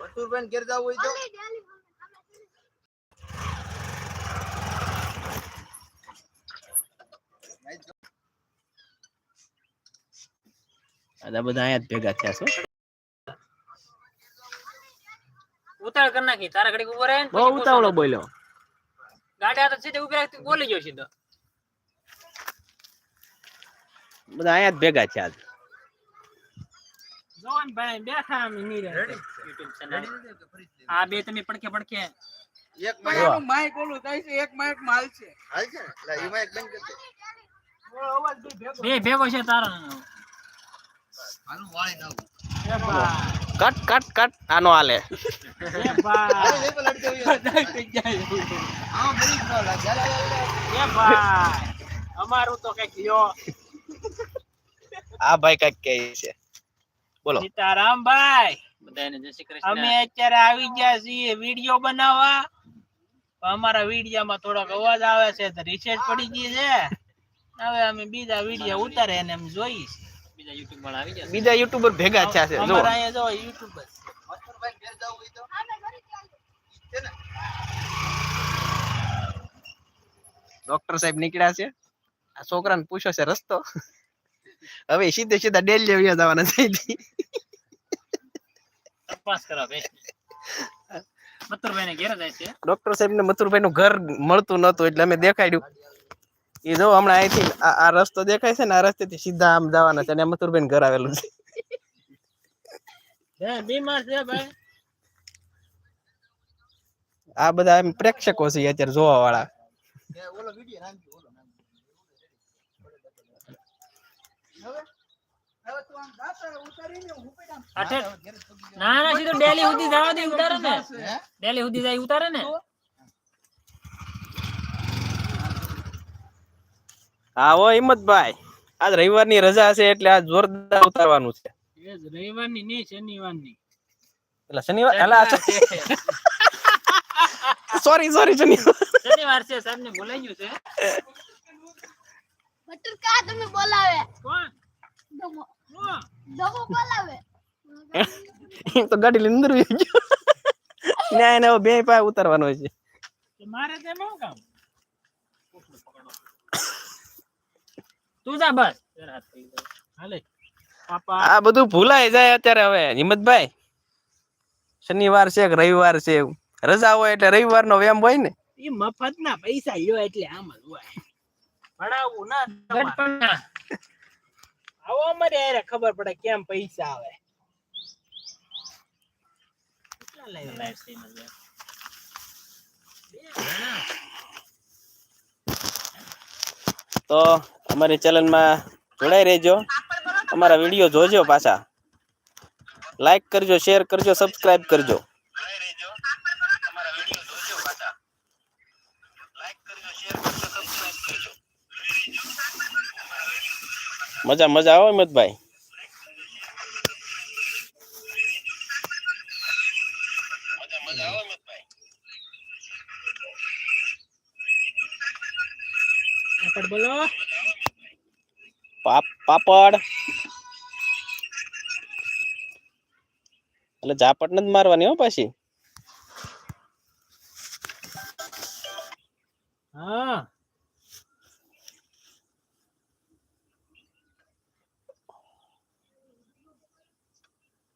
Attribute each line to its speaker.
Speaker 1: મથુરભાઈ ઘેર જવું હોય તો?
Speaker 2: આ બધા અહીંયા જ ભેગા થયા છો.
Speaker 3: ઉતાળ કરી નાખી તારા ઘડી ઊભો રહે
Speaker 2: બહુ ઉતાવળો બોલ્યો.
Speaker 3: ગાડી આ તો સીધે ઊભી રાખી બોલી ગયો સીધો.
Speaker 2: બધા અહીંયા જ ભેગા થયા છે.
Speaker 3: જોન ભાઈ બેઠા અમે નીરે. YouTube channel. આ બે તમે પડકે પડકે
Speaker 1: એક
Speaker 4: ઓલું થાય છે એક માઇક માલ છે
Speaker 1: હાલ છે એટલે એમાં એક બંધ કરી દે.
Speaker 4: અવાજ બે ભેગો
Speaker 3: બે ભેગો છે તારા.
Speaker 1: હાલું વાળી નાખું.
Speaker 2: કટ કટ કટ. આનો હાલે.
Speaker 3: એ
Speaker 1: હા, બરી ન હાલ.
Speaker 3: એ ભાઈ. અમારું તો કંઈક લ્યો.
Speaker 2: આ ભાઈ કંઈક કહે છે. બોલો.
Speaker 3: સીતારામભાઈ બધાને જય શ્રી કૃષ્ણ. અમે અત્યારે આવી ગયા છીએ વિડિયો બનાવવા. અમારા વિડિયામાં થોડોક અવાજ આવે છે તો રિસેટ પડી ગઈ છે. હવે અમે બીજા વિડિયો ઉતારે એને એમ જોઈ બીજા યુટ્યુબ વાળા આવી ગયા
Speaker 2: બીજા યુટ્યુબર ભેગા થયા છે જો
Speaker 3: અમારા અહીંયા જો યુટ્યુબર.
Speaker 1: મથુરભાઈ ઘેર જવું હોય તો? છે ને?
Speaker 2: ડોક્ટર સાહેબ નીકળ્યા છે. આ છોકરાને પૂછ્યો છે રસ્તો. હવે સીધે સીધા ડેલી આવ્યા જવાના થઈ
Speaker 3: તપાસ કરા ભાઈ મથુરભાઈ ને ઘેર જાય છે?
Speaker 2: ડોક્ટર સાહેબ ને મથુરભાઈ નું ઘર મળતું નતું એટલે અમે દેખાડ્યું. એ જો હમણાં અહીંથી આ રસ્તો દેખાય છે ને આ રસ્તેથી સીધા આમ જવાના છે અને મથુરભાઈ ઘર આવેલું છે.
Speaker 3: બીમાર છે ભાઈ.
Speaker 2: આ બધા એમ પ્રેક્ષકો છે અત્યારે જોવા વાળા
Speaker 1: ઓલો વીડિયો
Speaker 3: ના ના સીધો ડેલી સુધી જવા દે ઉતારે ને. ડેલી સુધી જાય ઉતારે ને.
Speaker 2: હા હો હિંમતભાઈ. આજ રવિવારની રજા છે એટલે આજ જોરદાર ઉતારવાનું છે.
Speaker 3: રવિવારની નહીં શનિવારની.
Speaker 2: એટલે શનિવાર એટલે સોરી સોરી શનિવાર.
Speaker 3: શનિવાર છે સાહેબ ને ભૂલાઈ ગયું છે.
Speaker 5: બટર કા તમે બોલાવે?
Speaker 3: કોણ?
Speaker 5: ડમો
Speaker 3: કોણ?
Speaker 5: બોલાવે.
Speaker 2: એમ તો ગાડી લઈને અંદર ગયો. ન્યાય ને બે પાય ઉતારવાનો છે.
Speaker 3: મારે કામ? તું જા બસ. હાલે.
Speaker 2: આ બધું ભૂલાઈ જાય અત્યારે હવે હિંમતભાઈ. શનિવાર છે કે રવિવાર છે રજા હોય એટલે રવિવાર નો વેમ હોય ને.
Speaker 3: એ મફત ના પૈસા લ્યો એટલે આમ જ હોય. ભણાવવું ના. આવો અમારે હારે ખબર પડે કેમ પૈસા આવે.
Speaker 2: તો અમારી ચેનલમાં જોડાઈ રહેજો. અમારા વીડિયો જોજો પાછા. લાઈક કરજો શેર કરજો સબસ્ક્રાઈબ કરજો. મજા મજા આવે
Speaker 3: મતભાઈ
Speaker 2: ભાઈ પાપડ. એટલે ઝાપટ ને જ મારવાની હો પછી. હા.